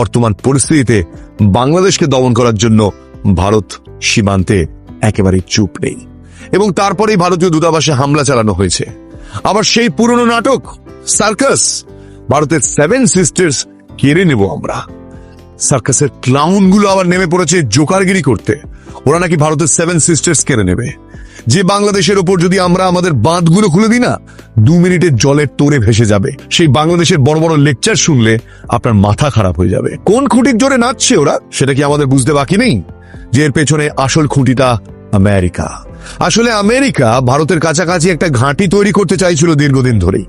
বর্তমান পরিস্থিতিতে বাংলাদেশকে দমন করার জন্য ভারত সীমান্তে একেবারে চুপ নেই। এবং তারপরেই ভারতীয় দূতাবাসে হামলা চালানো হয়েছে। আবার সেই পুরনো নাটক, সার্কাস, ভারতের সেভেন সিস্টার্স কেড়ে নেব আমরা। সার্কাসের ক্লাউনগুলো আবার নেমে পড়েছে জোকারগিরি করতে। ওরা নাকি ভারতের সেভেন সিস্টার্স কেড়ে নেবে। যে বাংলাদেশের ওপর যদি আমরা আমাদের বাঁধগুলো খুলে দিই না, দু মিনিটের জলের তোরে ভেসে যাবে। সেই বাংলাদেশের বড় বড় লেকচার শুনলে আপনার মাথা খারাপ হয়ে যাবে। কোন খুঁটির জোরে নাচছে ওরা, সেটা কি আমাদের বুঝতে বাকি নেই? যে এর পেছনে আসল খুঁটিটা আমেরিকা। আসলে আমেরিকা ভারতের কাছাকাছি একটা ঘাঁটি তৈরি করতে চাইছিল দীর্ঘদিন ধরেই।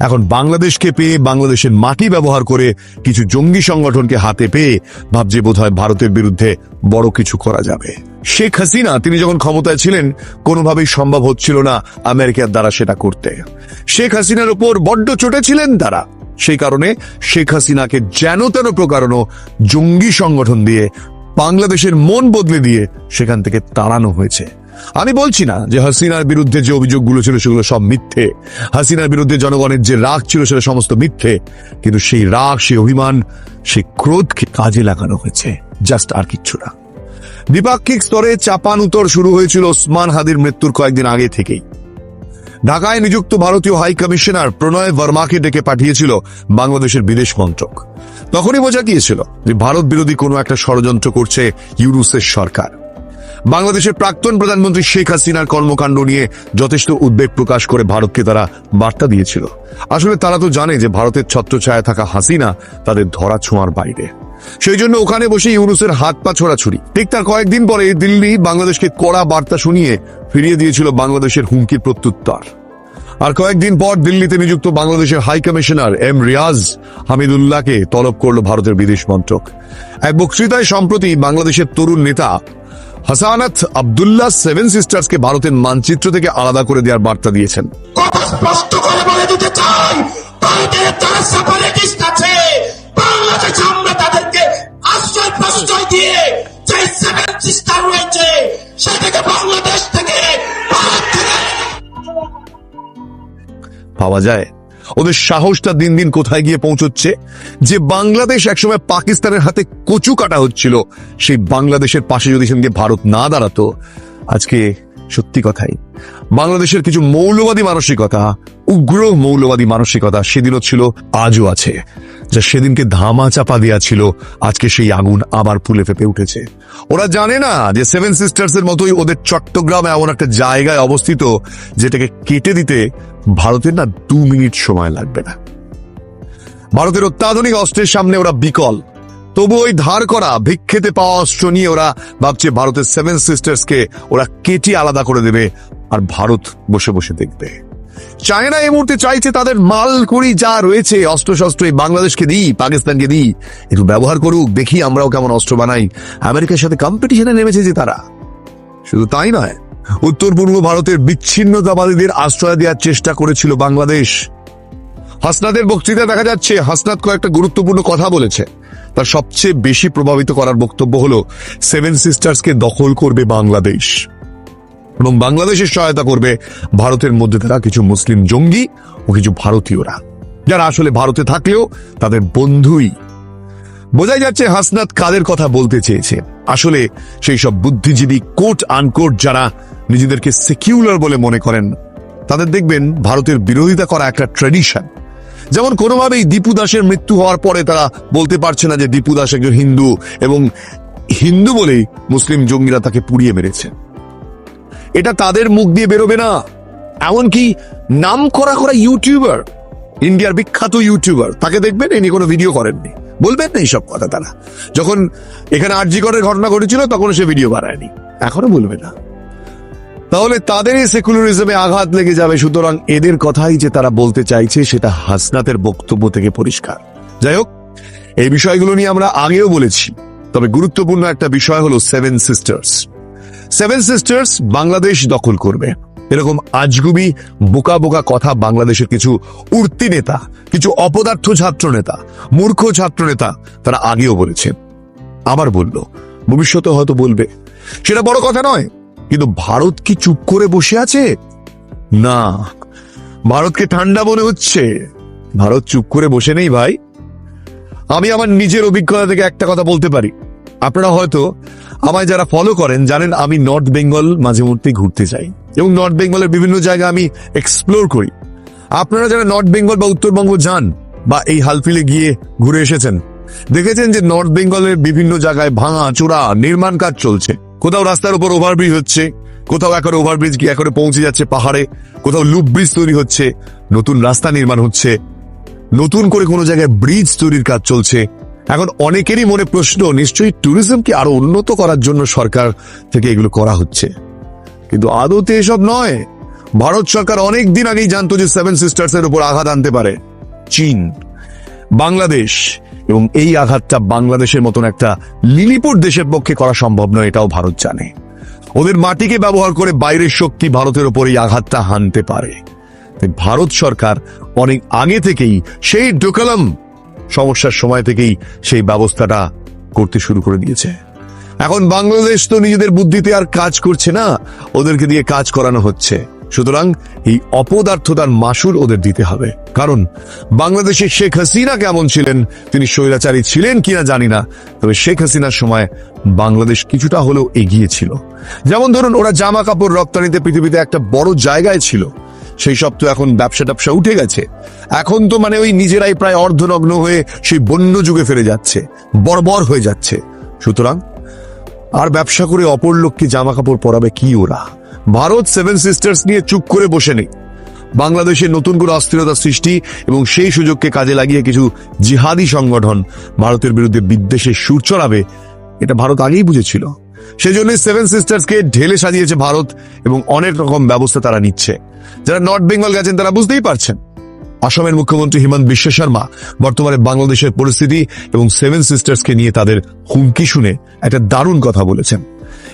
এখন বাংলাদেশকে পেয়ে বাংলাদেশের মাটি ব্যবহার করে কিছু জঙ্গি সংগঠনকে হাতে পেয়ে ভাবছে বোধহয় ভারতের বিরুদ্ধে বড় কিছু করা যাবে। শেখ হাসিনা, তিনি যখন ক্ষমতায় ছিলেন, কোনোভাবেই সম্ভব হচ্ছিল না আমেরিকার দ্বারা সেটা করতে। শেখ হাসিনার উপর বড্ড চটেছিলেন তারা। সেই কারণে শেখ হাসিনাকে যেন তেন প্রকারণ জঙ্গি সংগঠন দিয়ে বাংলাদেশের মন বদলে দিয়ে সেখান থেকে তাড়ানো হয়েছে। আমি বলছি না যে হাসিনার বিরুদ্ধে যে অভিযোগগুলো ছিল সেগুলো সব মিথ্যে। হাসিনার বিরুদ্ধে জনগণের যে রাগ ছিল সেটা সমস্ত মিথ্যে। কিন্তু সেই রাগ, সেই অভিমান, সেই ক্রোধকে কাজে লাগানো হয়েছে। জাস্ট আর কিচ্ছু না। দ্বিপাক্ষিক স্তরে চাপান উত্তর শুরু হয়েছিল ওসমান হাদির মৃত্যুর কয়েকদিন আগে থেকেই। ঢাকায় নিযুক্ত ভারতীয় হাই কমিশনার প্রণয় বর্মাকে ডেকে পাঠিয়েছিল বাংলাদেশের বিদেশ মন্ত্রক। তখনই বোঝা গিয়েছিল যে ভারত বিরোধী কোনো একটা ষড়যন্ত্র করছে ইউরুসের সরকার। বাংলাদেশের প্রাক্তন প্রধানমন্ত্রী শেখ হাসিনার কর্মকাণ্ড নিয়ে যথেষ্ট উদ্বেগ প্রকাশ করে ভারতকে তারা বার্তা দিয়েছিল। আসলে তারা তো জানে যে ভারতের ছত্রছায়া থাকা হাসিনা তাদের ধরা ছোঁয়ার বাইরে। সেই জন্য ওখানে বসে ইউনুসের হাত পা ছোড়াছুরি ঠিক তার কয়েকদিন পরে দিল্লি বাংলাদেশকে কড়া বার্তা শুনিয়ে ফিরিয়ে দিয়েছিল বাংলাদেশের হুমকির প্রত্যুত্তর। আর কয়েকদিন পর দিল্লিতে নিযুক্ত বাংলাদেশের হাই কমিশনার এম রিয়াজ হামিদুল্লাহকে তলব করল ভারতের বিদেশ মন্ত্রক। এক বক্তৃতায় সম্প্রতি বাংলাদেশের তরুণ নেতা হাসানাত আব্দুল্লাহ সেভেন সিস্টার্সকে ভারতের মানচিত্র থেকে আলাদা করে দেওয়ার বার্তা দিয়েছেন। স্পষ্ট করে বলে দিতে চাই ভারতের যারা সেপারেটিস্ট আছে বাংলাদেশে আমরা তাদেরকে আশ্রয় প্রশ্রয় দিয়ে যে সেভেন সিস্টার রয়েছে সেটাকে বাংলাদেশ থেকে ভারত থেকে পাওয়া যায়। ওদের সাহসটা দিন দিন কোথায় গিয়ে পৌঁছচ্ছে? যে বাংলাদেশ একসময় পাকিস্তানের হাতে কচু কাটা হচ্ছিল, সেই বাংলাদেশের পাশে যদি সেদিকে ভারত না দাঁড়াতো, আজকে সত্যি কথাই, বাংলাদেশের কিছু মৌলবাদী মানসিকতা, উগ্র মৌলবাদী মানসিকতা সেদিনও ছিল, আজও আছে। যা সেদিনকে ধামা চাপা দেওয়া ছিল আজকে সেই আগুন আবার ফুলে ফেপে উঠেছে। ওরা জানে না যে সেভেন সিস্টার্স এর মতোই ওদের চট্টগ্রাম এমন একটা জায়গায় অবস্থিত, যেটাকে কেটে দিতে ভারতের না দু মিনিট সময় লাগবে না। ভারতের অত্যাধুনিক অস্ত্রের সামনে ওরা বিকল। তবু ওই ধার করা, ভিক্ষেতে পাওয়া অস্ত্র নিয়ে ওরা ভাবছে ভারতের সেভেন সিস্টার্স কে ওরা কেটে আলাদা করে দেবে, আর ভারত বসে বসে দেখবে। চায়না এই মুহূর্তে চাইছে তাদের মাল করি যা রয়েছে অস্ত্র শস্ত্র এই বাংলাদেশকে দিই, পাকিস্তানকে দিই। একটু ব্যবহার করুক, দেখি আমরাও কেমন অস্ত্র বানাই। আমেরিকার সাথে কম্পিটিশনে নেমেছে যে তারা। শুধু তাই নয়, উত্তর পূর্ব ভারতের বিচ্ছিন্নতাবাদীদের আশ্রয় দেওয়ার চেষ্টা করেছিল বাংলাদেশ। হাসনাদের বক্তৃতা দেখা যাচ্ছে, হাসনাত কয়েকটা গুরুত্বপূর্ণ কথা বলেছে। তার সবচেয়ে বেশি প্রভাবিত করার বক্তব্য হলো, সেভেন সিস্টার্সকে দখল করবে বাংলাদেশ। এবং বাংলাদেশের সহায়তা করবে ভারতের মধ্যে থাকা কিছু মুসলিম জঙ্গি ও কিছু ভারতীয়রা, যারা আসলে ভারতে থাকলেও তাদের বন্ধুই। বোঝাই যাচ্ছে হাসনাত কাদের কথা বলতে চেয়েছে। আসলে সেই সব বুদ্ধিজীবী কোট আনকোট যারা নিজেদেরকে সেকিউলার বলে মনে করেন, তাদের দেখবেন ভারতের বিরোধিতা করা একটা ট্রেডিশন যেমন কোনোভাবেই দীপু দাসের মৃত্যু হওয়ার পরে তারা বলতে পারছে না যে দীপু দাস একজন হিন্দু এবং হিন্দু বলেই মুসলিম জঙ্গিরা তাকে পুড়িয়ে মেরেছে। এটা তাদের মুখ দিয়ে বেরোবে না। এমনকি নাম করা করা ইউটিউবার, ইন্ডিয়ার বিখ্যাত ইউটিউবার, তাকে দেখবেন এনি কোনো ভিডিও করেননি। বলবেন না এইসব কথা তারা। যখন এখানে আরজিকরের ঘটনা ঘটেছিল, তখন সে ভিডিও বানায়নি। এখনও বলবে না। তাহলে তাদের এই সেকুলারিজমে আঘাত লেগে যাবে, সুতরাং এদের কথাই যে তারা বলতে চাইছে, সেটা হাসনাতের বক্তব্য থেকে পরিষ্কার। যাই হোক, এই বিষয়গুলো নিয়ে আমরা আগেও বলেছি। তবে গুরুত্বপূর্ণ একটা বিষয় হলো seven sisters seven sisters Bangladesh দখল করবে। এরকম আজগুবি, বোকা বোকা কথা বাংলাদেশের কিছু উর্তি নেতা, কিছু অপদার্থ ছাত্র নেতা, মূর্খ ছাত্র নেতা তারা আগেও বলেছেন আবার বলল, ভবিষ্যতে হয়তো বলবে। সেটা বড় কথা নয়, কিন্তু ভারত কি চুপ করে বসে আছে? না, ভারতকে ঠান্ডা মনে হচ্ছে। ভারত চুপ করে বসে নেই ভাই। আমি আমার নিজের অভিজ্ঞতা থেকে একটা কথা বলতে পারি। আপনারা হয়তো আমায় যারা ফলো করেন, জানেন আমি নর্থ বেঙ্গল মাঝে মধ্যে ঘুরতে যাই। এবং নর্থ বেঙ্গলের বিভিন্ন জায়গা আমি এক্সপ্লোর করি। আপনারা যারা নর্থ বেঙ্গল বা উত্তরবঙ্গ যান, বা এই হালফিলে গিয়ে ঘুরে এসেছেন, দেখেছেন যে নর্থ বেঙ্গলের বিভিন্ন জায়গায় ভাঙা, চূড়া, নির্মাণ কাজ চলছে। কোথাও রাস্তার উপর ওভারব্রিজ হচ্ছে, কোথাও একরে ওভারব্রিজ গিয়ে একরে পৌঁছে যাচ্ছে পাহাড়ে, কোথাও লুপ ব্রিজ তৈরি হচ্ছে, নতুন রাস্তা নির্মাণ হচ্ছে, নতুন করে কোনো জায়গায় ব্রিজ তৈরির কাজ চলছে। এখন অনেকেরই মনে প্রশ্ন, নিশ্চয়ই ট্যুরিজমকে আরও উন্নত করার জন্য সরকার থেকে এগুলো করা হচ্ছে। কিন্তু আদতে এসব নয়। ভারত সরকার অনেক দিন আগেই জানতো যে সেভেন সিস্টার্স এর উপর আঘাত আনতে পারে। চীন, বাংলাদেশ, এবং এই আঘাতটা বাংলাদেশের মতন একটা লিলিপুর দেশের পক্ষে করা সম্ভব নয়, এটাও ভারত জানে। ওদের মাটিকে ব্যবহার করে বাইরের শক্তি ভারতের উপর এই আঘাতটা হানতে পারে। ভারত সরকার অনেক আগে থেকেই সেই ডোকালাম সমস্যার সময় থেকেই সেই ব্যবস্থাটা করতে শুরু করে দিয়েছে। এখন বাংলাদেশ তো নিজেদের বুদ্ধিতে আর কাজ করছে না, ওদেরকে দিয়ে কাজ করানো হচ্ছে। সুতরাং এই অপদার্থতার মাসুল ওদের দিতে হবে। কারণ বাংলাদেশের শেখ হাসিনা কেমন ছিলেন, তিনি স্বৈরাচারী ছিলেন কিনা জানি না, তবে শেখ হাসিনার সময় বাংলাদেশ কিছুটা হলেও এগিয়ে ছিল। যেমন ধরুন ওরা জামা কাপড় রপ্তানিতে পৃথিবীতে একটা বড় জায়গায় ছিল। সেই সব তো এখন ব্যবসা ট্যাবসা উঠে গেছে। এখন তো মানে ওই নিজেরাই প্রায় অর্ধনগ্ন হয়ে সেই বন্য যুগে ফিরে যাচ্ছে, বর্বর হয়ে যাচ্ছে। সুতরাং আর ব্যবসা করে অপর লোককে জামা কাপড় পরাবে কি ওরা? ভারত সেভেন সিস্টার্স নিয়ে চুপ করে বসে নেই। বাংলাদেশে নতুন করে অস্থিরতা সৃষ্টি এবং সেই সুযোগকে কাজে লাগিয়ে কিছু জিহাদি সংগঠন ভারতের বিরুদ্ধে বিদ্বেষের সুর চড়াবে, এটা ভারত আগেই বুঝেছিল। সেজন্য সেভেন সিস্টার্সকে ঢেলে সাজিয়েছে ভারত এবং অনেক রকম ব্যবস্থা তারা নিচ্ছে। যারা নর্থ বেঙ্গল গেছেন তারা বুঝতেই পারছেন। আসামের মুখ্যমন্ত্রী হিমন্ত বিশ্ব শর্মা বর্তমানে বাংলাদেশের পরিস্থিতি এবং সেভেন সিস্টার্সকে নিয়ে তাদের হুমকি শুনে একটা দারুণ কথা বলেছেন।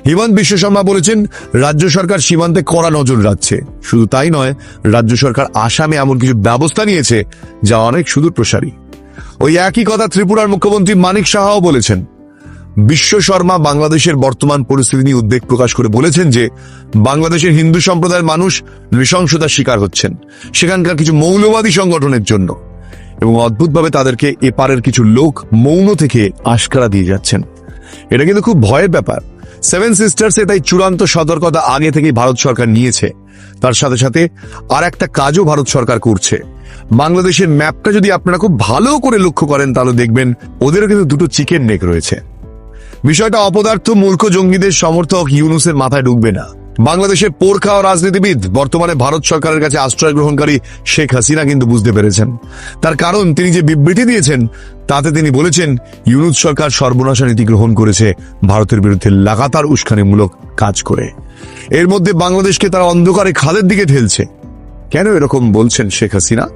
হিমন্ত বিশ্ব শর্মা বলেছেন, রাজ্য সরকার সীমান্তে কড়া নজর রাখছে। শুধু তাই নয়, রাজ্য সরকার আসামে এমন কিছু ব্যবস্থা নিয়েছে যা অনেক সুদূর প্রসারী ওই একই কথা ত্রিপুরার মুখ্যমন্ত্রী মানিক সাহাও বলেছেন। বিশ্ব শর্মা বাংলাদেশের বর্তমান পরিস্থিতি নিয়ে উদ্বেগ প্রকাশ করে বলেছেন যে, বাংলাদেশের হিন্দু সম্প্রদায়ের মানুষ নৃশংসতার শিকার হচ্ছেন। সেখানকার কিছু মৌলবাদী সংগঠনের জন্য। এবং অদ্ভুতভাবে তাদেরকে এপারের কিছু লোক মৌন থেকে আশকারা দিয়ে যাচ্ছেন। এটা কিন্তু খুব ভয়ের ব্যাপার। সেভেন সিস্টার্সে তাই চূড়ান্ত সতর্কতা আগে থেকেই ভারত সরকার নিয়েছে। তার সাথে সাথে আর একটা কাজও ভারত সরকার করছে। বাংলাদেশের ম্যাপটা যদি আপনারা খুব ভালো করে লক্ষ্য করেন, তাহলে দেখবেন ওদেরও কিন্তু দুটো চিকেন নেক রয়েছে। বিষয়টা অপদার্থ মূর্খ জঙ্গিদের সমর্থক ইউনুসের মাথায় ঢুকবে না। বাংলাদেশের পোরখা ও রাজনীতিবিদ, বর্তমানে ভারত সরকারের কাছে আশ্রয় গ্রহণকারী শেখ হাসিনা কিন্তু বুঝতে পেরেছেন। তার কারণ তিনি যে বিবৃতি দিয়েছেন, তাতে তিনি বলেছেন, ইউনুস সরকার সর্বনাশা নীতি গ্রহণ করেছে, ভারতের বিরুদ্ধে লাগাতার উস্কানিমূলক কাজ করে। এর মধ্যে বাংলাদেশকে তারা অন্ধকারে খাদের দিকে ঠেলছে। কেন এরকম বলছেন শেখ হাসিনা?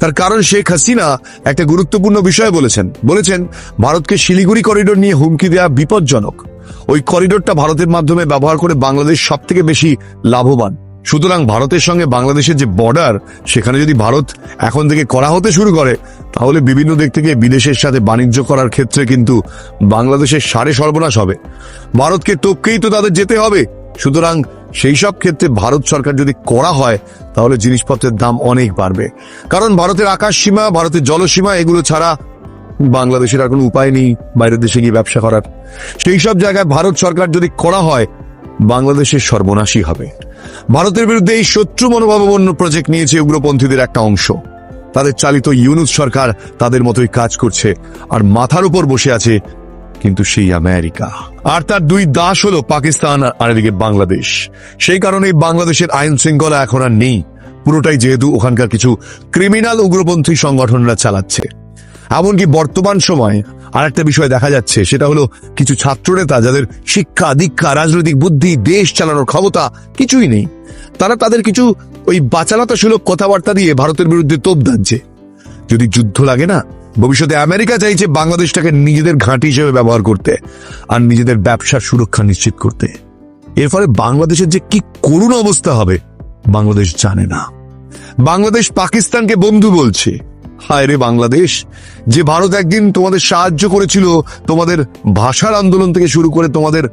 তার কারণ শেখ হাসিনা একটা গুরুত্বপূর্ণ বিষয় বলেছেন। বলেছেন, ভারতকে শিলিগুড়ি করিডোর নিয়ে হুমকি দেওয়া বিপজ্জনক। ওই করিডোরটা ভারতের মাধ্যমে ব্যবহার করে বাংলাদেশ সব থেকে বেশি লাভবান। সুতরাং ভারতের সঙ্গে বাংলাদেশের যে বর্ডার সেখানে যদি ভারত এখন থেকে করা হতে শুরু করে, তাহলে বিভিন্ন দিক থেকে বিদেশের সাথে বাণিজ্য করার ক্ষেত্রে কিন্তু বাংলাদেশের সারে সর্বনাশ হবে। ভারতকে টপকেই তো তাদের যেতে হবে। সুতরাং সেই সব ক্ষেত্রে ভারত সরকার যদি করা হয়, তাহলে জিনিসপত্রের দাম অনেক বাড়বে। কারণ ভারতের আকাশ সীমা, ভারতের জলসীমা, এগুলো ছাড়া বাংলাদেশের আর কোনো উপায় নেই বাইরের দেশে গিয়ে ব্যবসা করার। সেই সব জায়গায় ভারত সরকার যদি করা হয়, বাংলাদেশের সর্বনাশী হবে। ভারতের বিরুদ্ধে এই শত্রু মনোভাবাপন্ন প্রজেক্ট নিয়েছে উগ্রপন্থীদের একটা অংশ। তাদের চালিত ইউনুস সরকার তাদের মতোই কাজ করছে, আর মাথার উপর বসে আছে কিন্তু সেই আমেরিকা। আর তার দুই দাস হলো পাকিস্তান আর এদিকে বাংলাদেশ। সেই কারণে বাংলাদেশের আইন শৃঙ্খলা এখন আর নেই। পুরোটাই যেহেতু ওখানকার কিছু ক্রিমিনাল উগ্রপন্থী সংগঠনরা চালাচ্ছে। এমনকি বর্তমান সময় আর একটা বিষয় দেখা যাচ্ছে, সেটা হলো কিছু ছাত্রনেতা যাদের শিক্ষা, দীক্ষা, রাজনৈতিক বুদ্ধি, দেশ চালানোর ক্ষমতা কিছুই নেই। তারা তাদের কিছু ওই বাচালতা সুলভ কথাবার্তা দিয়ে ভারতের বিরুদ্ধে তোপ দাচ্ছে যদি যুদ্ধ লাগে না ভবিষ্যতে আমেরিকা চাইছে বাংলাদেশটাকে নিজেদের ঘাঁটি হিসেবে ব্যবহার করতে আর নিজেদের ব্যবসার সুরক্ষা নিশ্চিত করতে। এর ফলে বাংলাদেশের যে কি করুণ অবস্থা হবে, বাংলাদেশ জানে না। বাংলাদেশ পাকিস্তানকে বন্ধু বলছে। হায় রে বাংলাদেশ, যে ভারত একদিন তোমাদের সাহায্য করেছিল তোমাদের ভাষার আন্দোলন থেকে শুরু করে তোমাদের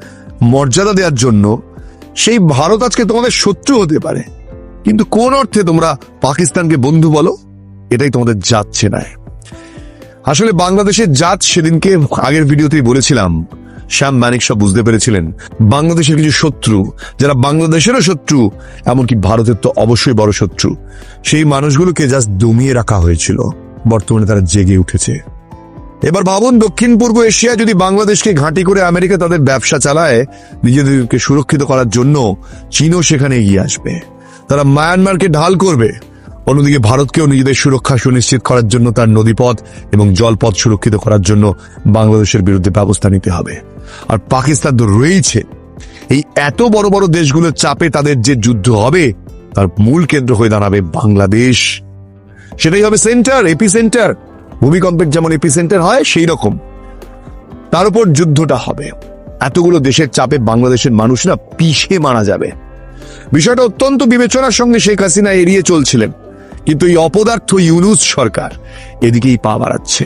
মর্যাদা দেওয়ার জন্য, সেই ভারত আজকে তোমাদের শত্রু হতে পারে। কিন্তু কোন অর্থে তোমরা পাকিস্তানকে বন্ধু বলো? এটাই তোমাদের যাচ্ছে না। আসলে বাংলাদেশের জাত সেদিনকে আগের ভিডিওতেই বলেছিলাম। শ্যাম মানিক সব বুঝতে পেরেছিলেন। বাংলাদেশের কিছু শত্রু, যারা বাংলাদেশেরও শত্রু, এমনকি ভারতের তো অবশ্যই বড় শত্রু, সেই মানুষগুলোকে জাস্ট দমিয়ে রাখা হয়েছিল। বর্তমানে তারা জেগে উঠেছে। এবার ভাবুন, দক্ষিণ পূর্ব এশিয়া যদি বাংলাদেশকে ঘাঁটি করে আমেরিকা তাদের ব্যবসা চালায়, নিজেদেরকে সুরক্ষিত করার জন্য চীনও সেখানে এগিয়ে আসবে। তারা মায়ানমারকে ঢাল করবে। অন্যদিকে ভারতকেও নিজেদের সুরক্ষা সুনিশ্চিত করার জন্য তার নদীপথ এবং জলপথ সুরক্ষিত করার জন্য বাংলাদেশের বিরুদ্ধে ব্যবস্থা নিতে হবে। আর পাকিস্তান তো রয়েছে। এই এত বড় বড় দেশগুলোর চাপে তাদের যে যুদ্ধ হবে, তার মূল কেন্দ্র হয়ে দাঁড়াবে বাংলাদেশ। সেটাই হবে সেন্টার এপি সেন্টার ভূমিকম্পের যেমন এপি সেন্টার হয়, সেই রকম। তার উপর যুদ্ধটা হবে। এতগুলো দেশের চাপে বাংলাদেশের মানুষরা পিষে মারা যাবে। বিষয়টা অত্যন্ত বিবেচনার সঙ্গে শেখ হাসিনা এড়িয়ে চলছিলেন। কিন্তু এই অপদার্থ ইউনুস সরকার এদিকেই পা বাড়াচ্ছে।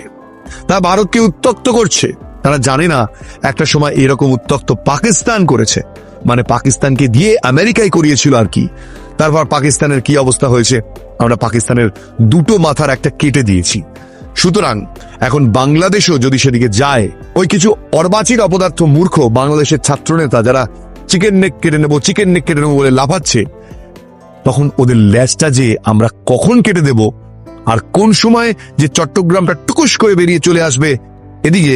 তা ভারতকে উত্তক্ত করছে। তারা জানে না, একটা সময় এরকম উত্তক্ত পাকিস্তান করেছে। মানে পাকিস্তানকে দিয়ে আমেরিকায় করিয়েছিল আর কি। তারপর পাকিস্তানের কি অবস্থা হয়েছে, আমরা পাকিস্তানের দুটো মাথার একটা কেটে দিয়েছি। সুতরাং এখন বাংলাদেশও যদি সেদিকে যায়, ওই কিছু অর্বাচীর অপদার্থ মূর্খ বাংলাদেশের ছাত্রনেতা যারা চিকেন নেক কেটে নেব, চিকেন নেক কেটে নেব বলে লাফাচ্ছে তখন ওদের ল্যাজটা যে আমরা কখন কেটে দেব আর কোন সময় যে চট্টগ্রামটা টুকুস করে বেরিয়ে চলে আসবে, এদিকে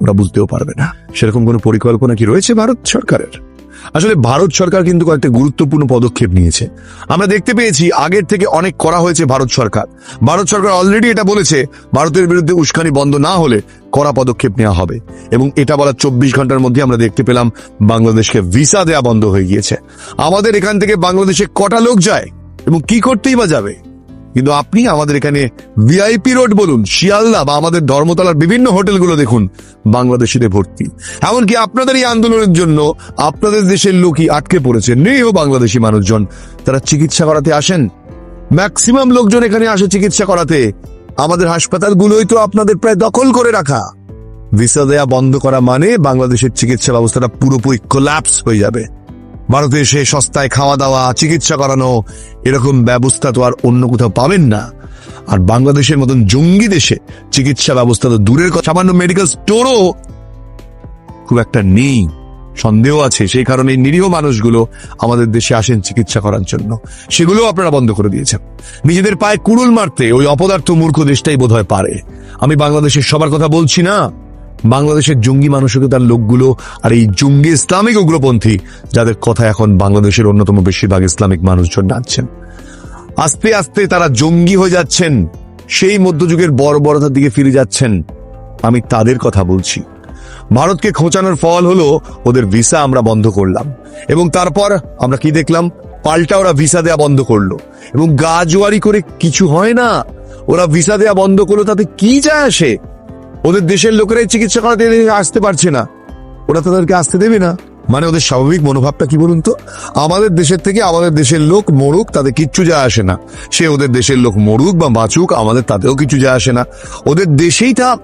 ওরা বুঝতেও পারবে না। সেরকম কোনো পরিকল্পনা কি রয়েছে ভারত সরকারের? আসলে ভারত সরকার কিন্তু কয়েকটা গুরুত্বপূর্ণ পদক্ষেপ নিয়েছে। আমরা দেখতে পেয়েছি আগের থেকে অনেক করা হয়েছে ভারত সরকার। ভারত সরকার অলরেডি এটা বলেছে, ভারতের বিরুদ্ধে উস্কানি বন্ধ না হলে কড়া পদক্ষেপ নেওয়া হবে। এবং এটা বলার চব্বিশ ঘণ্টার মধ্যে আমরা দেখতে পেলাম বাংলাদেশকে ভিসা দেয়া বন্ধ হয়ে গিয়েছে। আমাদের এখান থেকে বাংলাদেশে কটা লোক যায় এবং কি করতেই বা যাবে? কিন্তু আপনি আমাদের এখানে ভিআইপি রোড বলুন, শিয়ালদা বা আমাদের ধর্মতলার বিভিন্ন হোটেলগুলো দেখুন বাংলাদেশিদের ভর্তি। এমনকি আপনাদের এই আন্দোলনের জন্য আপনাদের দেশের লোকই আটকে পড়েছে, নিরীহ বাংলাদেশি মানুষজন। তারা চিকিৎসা করাতে আসেন। ম্যাক্সিমাম লোকজন এখানে আসে চিকিৎসা করাতে। আমাদের হাসপাতালগুলোই তো আপনাদের প্রায় দখল করে রাখা। ভিসা দেয়া বন্ধ করা মানে বাংলাদেশের চিকিৎসা ব্যবস্থাটা পুরোপুরি কোল্যাপস হয়ে যাবে। ভারতে এসে সস্তায় খাওয়া দাওয়া, চিকিৎসা করানো, এরকম ব্যবস্থা তো আর অন্য কোথাও পাবেন না। আর বাংলাদেশের মতন জঙ্গি দেশে চিকিৎসা ব্যবস্থা তো দূরের কথা। সামান্য মেডিকেল স্টোরও খুব একটা নেই। সন্দেহ আছে, সেই কারণে নিরীহ মানুষগুলো আমাদের দেশে আসেন চিকিৎসা করার জন্য। সেগুলো আপনারা বন্ধ করে দিয়েছেন। নিজেদের পায়ে কুড়ুল মারতে ওই অপদার্থ মূর্খ দেশটাই বোধহয় পারে। আমি বাংলাদেশের সবার কথা বলছি না। বাংলাদেশের জঙ্গি মানসিকতার লোকগুলো আর এই জঙ্গি ইসলামিক উগ্রপন্থী, যাদের কথা এখন বাংলাদেশের অন্যতম বেশিরভাগ ইসলামিক মানুষজন ডাকছেন আস্তে আস্তে তারা জঙ্গি হয়ে যাচ্ছেন, সেই মধ্যযুগের বর্বরতার দিকে ফিরে যাচ্ছেন। আমি তাদের কথা বলছি। ভারতকে খোঁচানোর ফল হলো, ওদের ভিসা আমরা বন্ধ করলাম। এবং তারপর আমরা কি দেখলাম? পাল্টা ওরা ভিসা দেয়া বন্ধ করল। এবং গা করে কিছু হয় না। ওরা ভিসা দেয়া বন্ধ করল, তাতে কি যায় আসে? ওদের দেশের লোকেরাই চিকিৎসা করাতে আসতে পারছে না। ওরা তাদেরকে আসতে দেবে না। মানে ওদের স্বাভাবিক মনোভাবটা কি বলুন তো? আমাদের দেশের থেকে আমাদের দেশের লোক মরুক তাদের কিচ্ছু যায় আসে না। সে ওদের দেশের লোক মরুক বা বাঁচুক, আমাদের তাতেও কিছু যায় আসে না। ওদের দেশেই থাক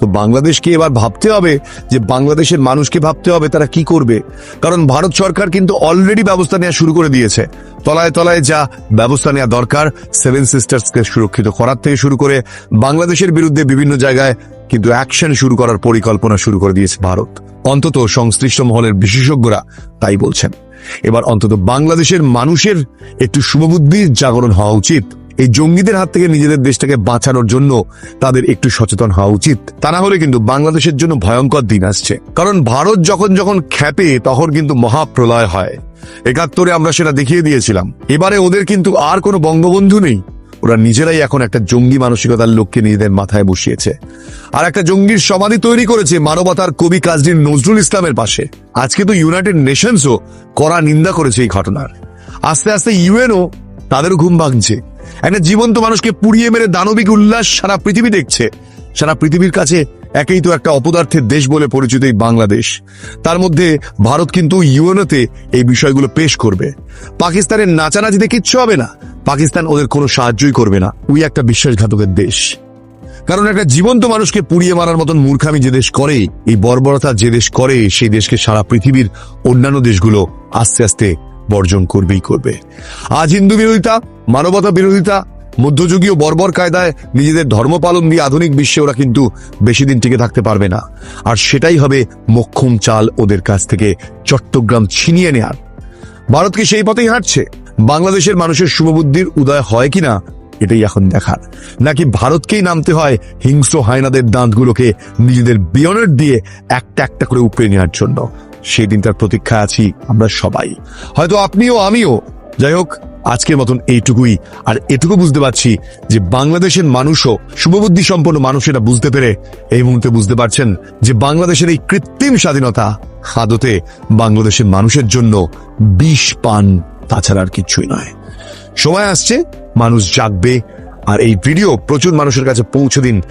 তো বাংলাদেশকে এবার ভাবতে হবে যে বাংলাদেশের মানুষকে ভাবতে হবে তারা কি করবে। কারণ ভারত সরকার কিন্তু অলরেডি ব্যবস্থা নেওয়া শুরু করে দিয়েছে। তলায় তলায় যা ব্যবস্থা নেওয়া দরকার সেভেন সিস্টার্সকে সুরক্ষিত করার থেকে শুরু করে বাংলাদেশের বিরুদ্ধে বিভিন্ন জায়গায় কিন্তু অ্যাকশন শুরু করার পরিকল্পনা শুরু করে দিয়েছে ভারত। অন্তত সংশ্লিষ্ট মহলের বিশেষজ্ঞরা তাই বলছেন। এবার অন্তত বাংলাদেশের মানুষের একটু শুভবুদ্ধির জাগরণ হওয়া উচিত। এই জঙ্গিদের হাত থেকে নিজেদের দেশটাকে বাঁচানোর জন্য তাদের একটু সচেতন হওয়া উচিত। তা না হলে কিন্তু বাংলাদেশের জন্য ভয়ঙ্কর দিন আসছে। কারণ ভারত যখন যখন খ্যাপে, তখন কিন্তু মহাপ্রলয় হয়। একাত্তরে আমরা সেটা দেখিয়ে দিয়েছিলাম। এবারে ওদের কিন্তু আর কোনো বঙ্গবন্ধু নেই। ওরা নিজেরাই এখন একটা জঙ্গি মানসিকতার লোককে নিজেদের মাথায় বসিয়েছে। আর একটা জঙ্গির সমাধি তৈরি করেছে মানবতার কবি কাজী নজরুল ইসলামের পাশে। আজকে তো ইউনাইটেড নেশনসও কড়া নিন্দা করেছে এই ঘটনার। আস্তে আস্তে ইউএনও তাদেরও ঘুম ভাঙছে। একটা জীবন্ত মানুষকে পুড়িয়ে মেরে দানবিক উল্লাস সারা পৃথিবী দেখছে। সারা পৃথিবীর কাছে একেই তো একটা অপদার্থের দেশ বলে পরিচিত এই বাংলাদেশ। তার মধ্যে ভারত কিন্তু ইউএনওতে এই বিষয়গুলো পেশ করবে। পাকিস্তানের নাচানাচিতে কিচ্ছু হবে না। পাকিস্তান ওদের কোনো সাহায্যই করবে না। ওই একটা বিশ্বাসঘাতকের দেশ। কারণ একটা জীবন্ত মানুষকে পুড়িয়ে মারার মতন মূর্খামি যে দেশ করে, এই বর্বরতা যে দেশ করে, সেই দেশকে সারা পৃথিবীর অন্যান্য দেশগুলো আস্তে আস্তে বর্জন করবেই করবে। আজ হিন্দু বিরোধিতা মানবতা বিরোধিতা মধ্যযুগীয় বর্বর কায়দায় নিজেদের ধর্ম পালন দিয়ে আধুনিক বিশ্বে ওরা কিন্তু বেশি দিন টিকে থাকতে পারবে না। আর সেটাই হবে মক্ষম চাল ওদের কাছ থেকে চট্টগ্রাম ছিনিয়ে নেয়ার। ভারত কি সেই পথেই হাঁটছে? বাংলাদেশের মানুষের শুভবুদ্ধির উদয় হয় কিনা, এটাই এখন দেখার। নাকি ভারতকেই নামতে হয় হিংস্র হায়নাদের দাঁতগুলোকে নিজেদের বিয়নের দিয়ে একটা একটা করে উপড়ে নেওয়ার জন্য? সেই দিনটার প্রতীক্ষা আছি আমরা সবাই। হয়তো আপনিও আমিও। যাই হোক আজকের মতন এইটুকুই। আর এটুকু বুঝতে পারছি যে বাংলাদেশের মানুষও শুভবুদ্ধি সম্পন্ন মানুষ এটা বুঝতে পেরে এই মুহূর্তে বুঝতে পারছেন যে বাংলাদেশের এই কৃত্রিম স্বাধীনতা আদতে বাংলাদেশের মানুষের জন্য বিষ পান তাছাড়া আর কিচ্ছুই নয়। সময় আসছে, মানুষ জাগবে, আর এই ভিডিও প্রচুর মানুষের কাছে পৌঁছে দিন।